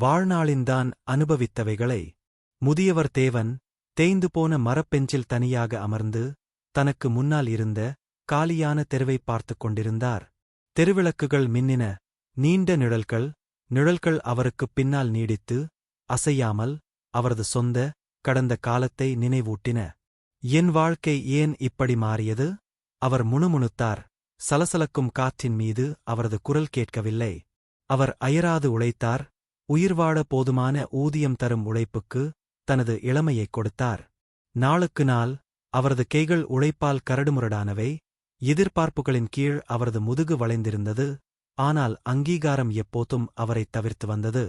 வாழ்நாளின்தான் அனுபவித்தவைகளை. முதியவர் தேவன் தேய்ந்து போன மரப்பெஞ்சில் தனியாக அமர்ந்து தனக்கு முன்னால் இருந்த காலியான தெருவைப் பார்த்துக் கொண்டிருந்தார். தெருவிளக்குகள் மின்னின நீண்ட நிழல்கள் நிழல்கள் அவருக்குப் பின்னால் நீடித்து அசையாமல் அவரது சொந்த கடந்த காலத்தை நினைவூட்டின. என் வாழ்க்கை ஏன் இப்படி மாறியது? அவர் முணுமுணுத்தார். சலசலக்கும் காற்றின் மீது அவரது குரல் கேட்கவில்லை. அவர் அயராது உழைத்தார். உயிர்வாழ போதுமான ஊதியம் தரும் உழைப்புக்கு தனது இளமையைக் கொடுத்தார். நாளுக்கு நாள் அவரது கைகள் உழைப்பால் கரடுமுரடானவை. எதிர்பார்ப்புகளின் கீழ் அவரது முதுகு வளைந்திருந்தது. ஆனால் அங்கீகாரம் எப்போதும் அவரைத் தவிர்த்து வந்தது.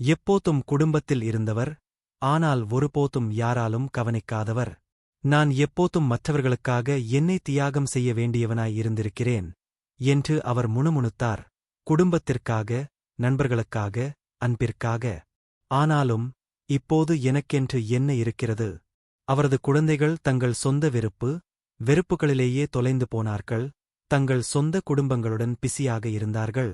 எப்போதும் குடும்பத்தில் இருந்தவர். ஆனால் ஒருபோதும் யாராலும் கவனிக்காதவர். நான் எப்போதும் மற்றவர்களுக்காக என்னை தியாகம் செய்ய வேண்டியவனாய் இருந்திருக்கிறேன். என்று அவர் முணுமுணுத்தார். குடும்பத்திற்காக நண்பர்களுக்காக அன்பிற்காக. ஆனாலும் இப்போது எனக்கென்று என்ன இருக்கிறது? அவரது குழந்தைகள் தங்கள் சொந்த வெறுப்பு வெறுப்புகளிலேயே தொலைந்து போனார்கள் தங்கள் சொந்த குடும்பங்களுடன் பிஸியாக இருந்தார்கள்.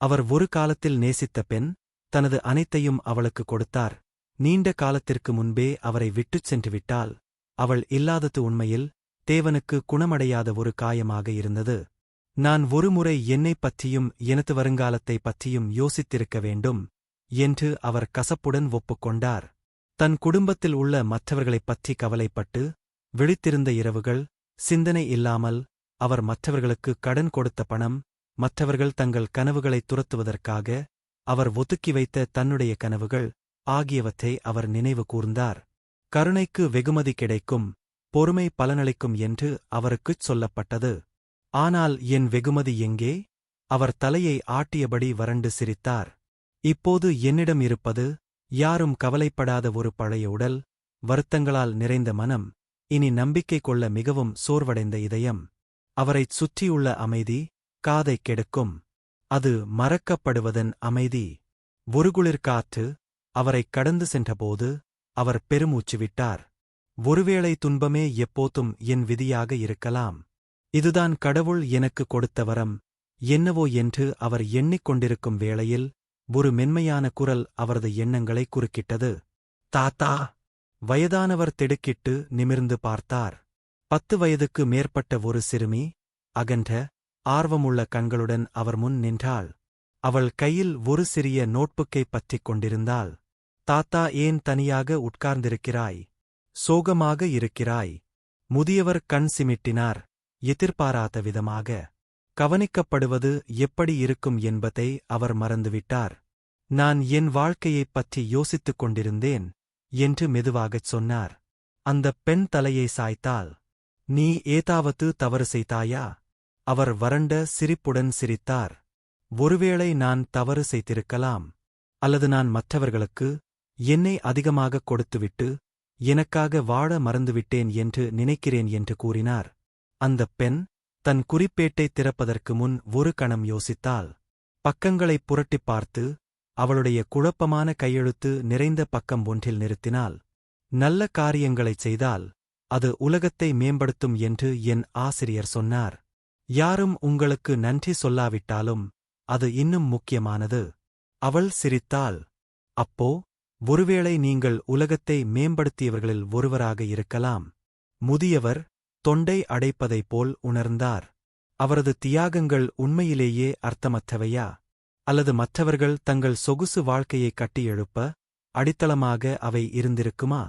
அவர் ஒரு காலத்தில் நேசித்த பெண் தனது அனைத்தையும் அவளுக்கு கொடுத்தார். நீண்ட காலத்திற்கு முன்பே அவரை விட்டுச் சென்று விட்டால் அவள் இல்லாதது உண்மையில் தேவனுக்கு குணமடையாத ஒரு காயமாக இருந்தது. நான் ஒருமுறை என்னைப் பற்றியும் எனது வருங்காலத்தைப் பற்றியும் யோசித்திருக்க வேண்டும். என்று அவர் கசப்புடன் ஒப்புக்கொண்டார். தன் குடும்பத்தில் உள்ள மற்றவர்களைப் பற்றி கவலைப்பட்டு விழித்திருந்த இரவுகள் சிந்தனை இல்லாமல் அவர் மற்றவர்களுக்கு கடன் கொடுத்த பணம் மற்றவர்கள் தங்கள் கனவுகளை துரத்துவதற்காக அவர் ஒதுக்கி வைத்த தன்னுடைய கனவுகள் ஆகியவற்றை அவர் நினைவு கூர்ந்தார். கருணைக்கு வெகுமதி கிடைக்கும் பொறுமை பலனளிக்கும் என்று அவருக்குச் சொல்லப்பட்டது. ஆனால் என் வெகுமதி எங்கே? அவர் தலையை ஆட்டியபடி வறண்டு சிரித்தார். இப்போது என்னிடம் இருப்பது யாரும் கவலைப்படாத ஒரு பழைய உடல் வருத்தங்களால் நிறைந்த மனம் இனி நம்பிக்கை கொள்ள மிகவும் சோர்வடைந்த இதயம். அவரைச் சுற்றியுள்ள அமைதி காதைக் கெடுக்கும். அது மறக்கப்படுவதன் அமைதி. ஒருகுளிர் காற்று அவரைக் கடந்து சென்றபோது அவர் பெருமூச்சு விட்டார். ஒருவேளை துன்பமே எப்போதும் என் விதியாக இருக்கலாம். இதுதான் கடவுள் எனக்கு கொடுத்த வரம். என்னவோ என்று அவர் எண்ணிக்கொண்டிருக்கும் வேளையில் ஒரு மென்மையான குரல் அவரது எண்ணங்களை குறுக்கிட்டது. தாத்தா வயதானவர் திடுக்கிட்டு நிமிர்ந்து பார்த்தார். பத்து வயதுக்கு மேற்பட்ட ஒரு சிறுமி அகன்ற ஆர்வமுள்ள கண்களுடன் அவர் முன் நின்றாள். அவள் கையில் ஒரு சிறிய நோட்புக்கை பற்றிக் கொண்டிருந்தாள். தாத்தா ஏன் தனியாக உட்கார்ந்திருக்கிறாய்? சோகமாக இருக்கிறாய்? முதியவர் கண் சிமிட்டினார். எதிர்பாராத விதமாக. கவனிக்கப்படுவது எப்படி இருக்கும் என்பதை அவர் மறந்துவிட்டார். நான் என் வாழ்க்கையைப் பற்றி யோசித்துக் கொண்டிருந்தேன் என்று மெதுவாகச் சொன்னார். அந்தப் பெண் தலையை சாய்த்தாள். நீ ஏதாவது தவறு செய்தாயா? அவர் வறண்ட சிரிப்புடன் சிரித்தார். ஒருவேளை நான் தவறு செய்திருக்கலாம் அல்லது நான் மற்றவர்களுக்கு என்னை அதிகமாகக் கொடுத்துவிட்டு எனக்காக வாழ மறந்துவிட்டேன் என்று நினைக்கிறேன் என்று கூறினார். அந்தப் பெண் தன் குறிப்பேட்டை திறப்பதற்கு முன் ஒரு கணம் யோசித்தாள். பக்கங்களைப் புரட்டிப் பார்த்து அவளுடைய குழப்பமான கையெழுத்து நிறைந்த பக்கம் ஒன்றில் நிறுத்தினாள். நல்ல காரியங்களைச் செய்தால் அது உலகத்தை மேம்படுத்தும் என்று என் ஆசிரியர் சொன்னார். யாரும் உங்களுக்கு நன்றி சொல்லாவிட்டாலும் அது இன்னும் முக்கியமானது. அவள் சிரித்தாள். அப்போ ஒருவேளை நீங்கள் உலகத்தை மேம்படுத்தியவர்களில் ஒருவராக இருக்கலாம். முதியவர் தொண்டை அடைப்பதைப் போல் உணர்ந்தார். அவரது தியாகங்கள் உண்மையிலேயே அர்த்தமற்றவையா? அல்லது மற்றவர்கள் தங்கள் சொகுசு வாழ்க்கையை கட்டியெழுப்ப அடித்தளமாக அவை இருந்திருக்குமா?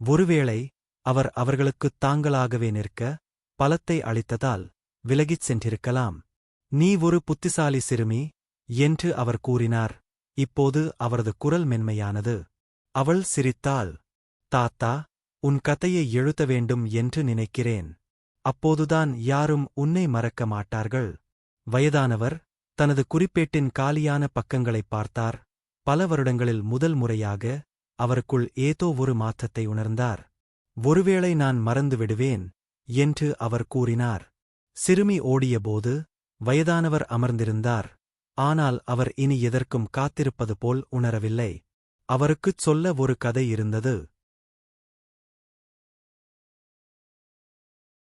ஒருவேளை அவர் அவர்களுக்குத் தாங்களாகவே நிற்க பலத்தை அளித்ததால் விலகிச் சென்றிருக்கலாம். நீ ஒரு புத்திசாலி சிறுமி என்று அவர் கூறினார். இப்போது அவரது குரல் மென்மையானது. அவள் சிரித்தாள் தாத்தா உன் கதையை எழுத வேண்டும் என்று நினைக்கிறேன். அப்போதுதான் யாரும் உன்னை மறக்க மாட்டார்கள். வயதானவர் தனது குறிப்பேட்டின் காலியான பக்கங்களைப் பார்த்தார். பல வருடங்களில் முதல் முறையாக அவருக்குள் ஏதோ ஒரு மாற்றத்தை உணர்ந்தார். ஒருவேளை நான் மறந்து விடுவேன் என்று அவர் கூறினார். சிறுமி ஓடியபோது வயதானவர் அமர்ந்திருந்தார். ஆனால் அவர் இனி எதற்கும் காத்திருப்பது போல் உணரவில்லை. அவருக்குச் சொல்ல ஒரு கதை இருந்தது.